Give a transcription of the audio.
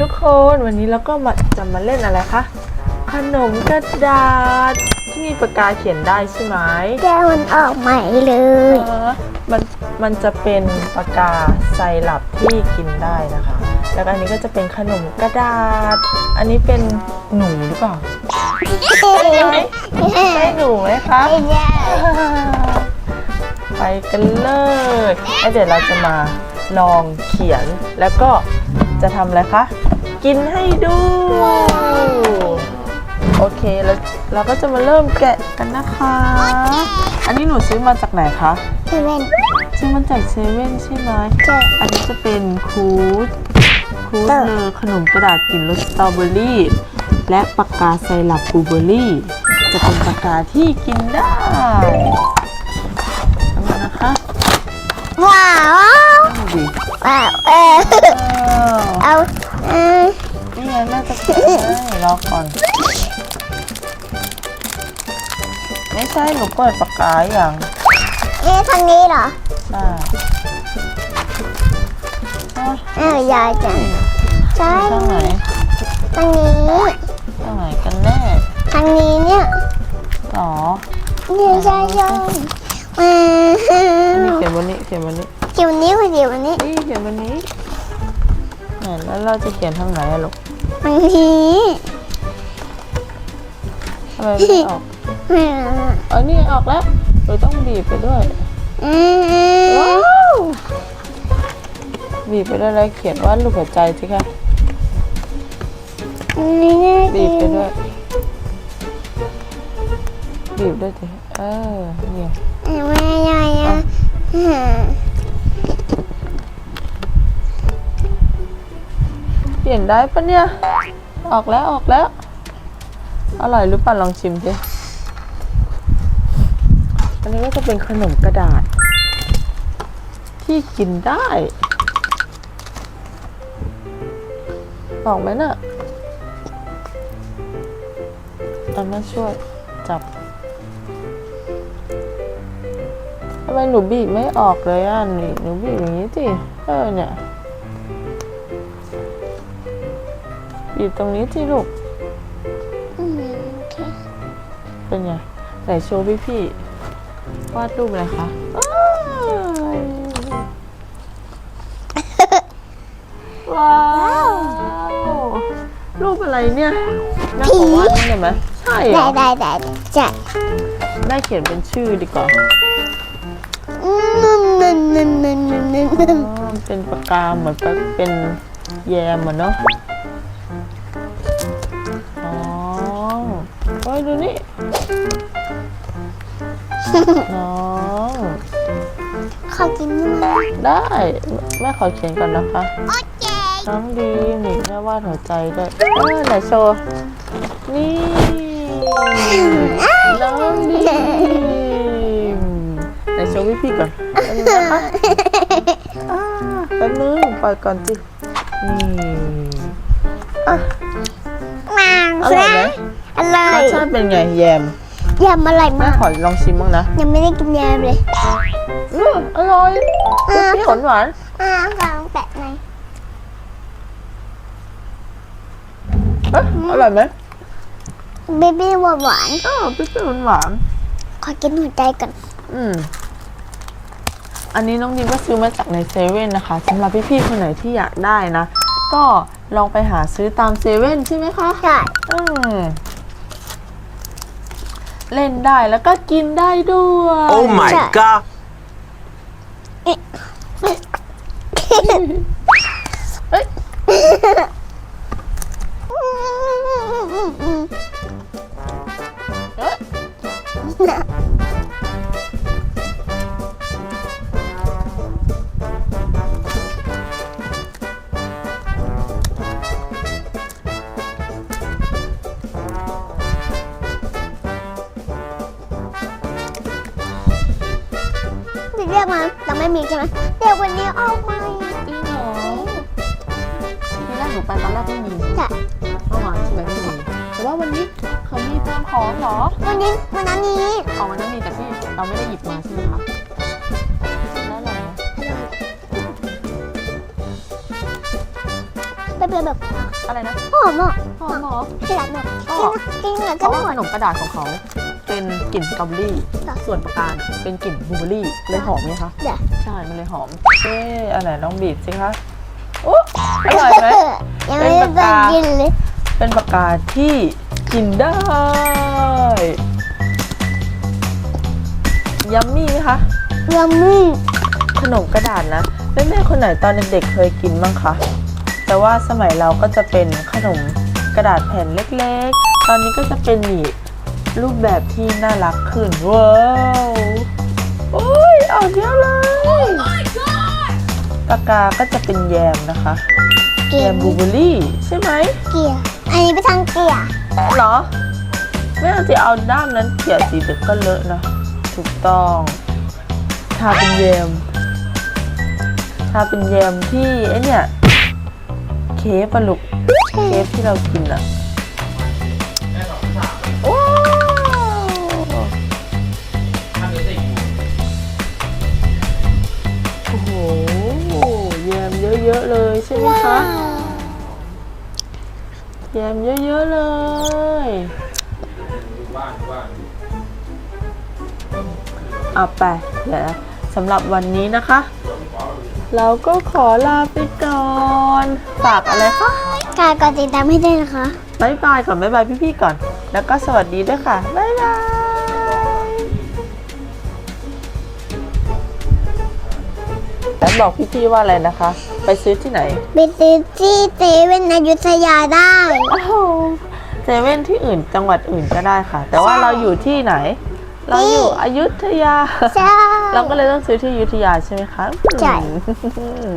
ทุกคนวันนี้เราก็มาจะมาเล่นอะไรคะขนมกระดาษที่มีปากกาเขียนได้ใช่ไหมแก้วมันออกใหม่เลเอยอมันมันจะเป็นปากกาไซรัปที่กินได้นะคะ แล้วก็อันนี้ก็จะเป็นขนมกระดาษ อันนี้เป็นหนูหรือเปล่าใช่ไหมใช่หนูไหมคะไม่ใช่ไปกันเลยแล้วเดี๋ยวเราจะมาลองเขียนแล้วก็ จะทำอะไรคะ กินให้ดู โอเคแล้วเราก็จะมาเริ่มแกะกันนะคะ อันนี้หนูซื้อมาจากไหนคะ เซเว่นซื้อมาจากเซเว่นใช่ไหมใช่อันนี้จะเป็นคูดคูดเออเลอขนมกระดาษกลิ่นรสสตรอเบอรี่ และปากกาไซรัปบลูเบอรี่ จะเป็นปากกาที่กินได้ทำมานะคะว้าว ดูดิว้าวเอออ้าเอาเออนี่ไงแม่จะให้รอก่อน ไม่ใช่หนูเปิดปากกาอย่างนี่ทางนี้เหรอใช่อะเออยายจังใช่ทางไหนทางนี้ทางไหนกันแน่ทางนี้เนี่ยหรอเนี่ยใช่ใช่อือันนี้มเขียนวันนี้เขียนวันนี้ กี่ยวนิ้วเกี่ยวนี้นี่เขียนวันนี้ไหนแล้วเราจะเขียนทางไหนอะลูกทางนี้ทำไมไม่ออกอืมเออนี่ออกแล้วเราต้องบีบไปด้วยอืมว้าวบีบไปด้วยแล้วเขียนว่าลูกหัวใจสิคะนี่น่าบีกิบไปนด้วยบีบด้วยสิเออเนี่ยแม่ยายอะอืมเปลี่ย นได้ปะเนี่ย ออกแล้วออกแล้ว อร่อยหรือเปล่าลองชิมสิอันนี้ก็จะเป็นขนมกระดาษ ที่กินได้ ออกไหมน่ะเอามาช่วยจับทำไมหนูบีบไม่ออกเลยอะหนูหนูบีบอย่างนี้สิเออเนี่ย บีบตรงนี้สิลูกอืมโอเคเป็นไงไหนโชว์พี่พี่ๆวาดรูปอะไรคะอ้ายว้าวรูปอะไรเนี่ยแม่ขอวาดนี่ได้ไหมใช่เหรได้อได้ได้ใช่แม่เขียนเป็นชื่อดีกว่าอืมนั่นนั่นนั่นนั่นนั่นอ๋อเป็นปากกาเหมือนปะเป็นแยมเหมือนเนาะ ดูนี่ น้องขอกินด้วยได้ แม่ขอเขียนก่อนนะคะ โอเคน้องดีมนี่แม่วาดหัวใจด้วยเออไหนโชว์ นี่ น้องดีมไหนโชว์พี่พี่ๆก่อนแป๊บนึงนะคะอ่าแป๊บนึงปล่อยก่อนสินี่อะมาอร่อยไหม อร่อรยสชาติเป็นไงแยมยำอร่อยแม่มากขอลองชิมบ้างนะยังไม่ได้กินยำเลยอืมอร่อยเปรี้ยวหวานอ่าฟังแปะหน่อยๆเอ๊ะอร่อยไหมเบบี้หวานหวานอ้าวเปรี้ยวๆหวานๆขอกินหัวใจก่อนๆอืมอันนี้น้องดิมก็ซื้อมาจากในเซเว่นนะคะสำหรับพี่ๆคนไหนที่อยากได้นะ ก็ลองไปหาซื้อตามเซเว่นใช่ไหมคะใช่อืม เล่นได้แล้วก็กินได้ด้วย Oh my god. เอ้ยเอ๊ะ เรียกมาแต่ไม่มีใช่ไหมเดี๋ยววันนี้ออกมาจริงเหรอทีแรกหนูไปตอนแรกไม่มีใช่เมื่อวานใช่ไหมไม่มีแต่ว่าวันนี้เขามีเพิ่มของเหรอวันนี้วันนั้นนี้อ๋อวันนั้นมีแต่ที่เราไม่ได้หยิบมาใช่ไหมคะแล้วอะไรนะเป็นเป็นแบบอะไรนะหอมอะหอมเหรอขนาดแบบกินกินแล้วเพก็ราะไม่ว่าหวานขนมกระดาษของเขา เป็นกลิ่นสตรอเบอรี่ค่ะส่วนปากกาเนี่ยเป็นกลิ่นบลูเบอรี่เลยหอมไงคะ เดี๋ยวใช่ มันเลยหอมเอ๊ะอันไหนลองบีบสิคะอุ๊ยอร่อยไหม ยังไม่ได้เป็นปากกากินเลยเป็นปากกาที่กินได้ ยัมมี่ไหมคะ ยัมมี่ขนมกระดาษนะแม่แม่ๆคนไหนตอนเด็กๆเคยกินบ้างคะ แต่ว่าสมัยเราก็จะเป็นขนมกระดาษแผ่นเล็กๆ ตอนนี้ก็จะเป็นนี่ รูปแบบที่น่ารักขึ้น ว้าวโอ้ยเอาเยอะเลย ปากกาก็จะเป็นแยมนะคะเกีแยยมร์บลูเบอรี่ใช่ไหม เกียร์อันนี้เป็นทางเกียร์เหรอแม่จะเอาด้ามนั้นเขี่ยสีเด็กก็เลอะนะ ถูกต้องทาเป็นแยมทาเป็นแยมที่ไอเนี่ย เคฟปะลูกเคฟที่เรากินอะ ใช่ไหมคะแยมเยอะๆเลย เอาไป เดี๋ยวนะสำหรับวันนี้นะคะ เราก็ขอลาไปก่อน ฝากอะไรคะ การกดติดตามให้ด้วยนะคะบายบายก่อนบายบายพี่ๆก่อน แล้วก็สวัสดีด้วยค่ะบายบายแล้วบอกพี่ๆว่าอะไรนะคะ ไปซื้อที่ไหนไปซื้อที่เซเว่นอยุธยาได้อ้าวเซเว่นที่อื่นจังหวัดอื่นก็ได้ค่ะ แต่ว่าใช่เราอยู่ที่ไหน เราอยู่อยุธยา ใช่ เราก็เลยต้องซื้อที่อยุธยาใช่ไหมคะใช่ อืม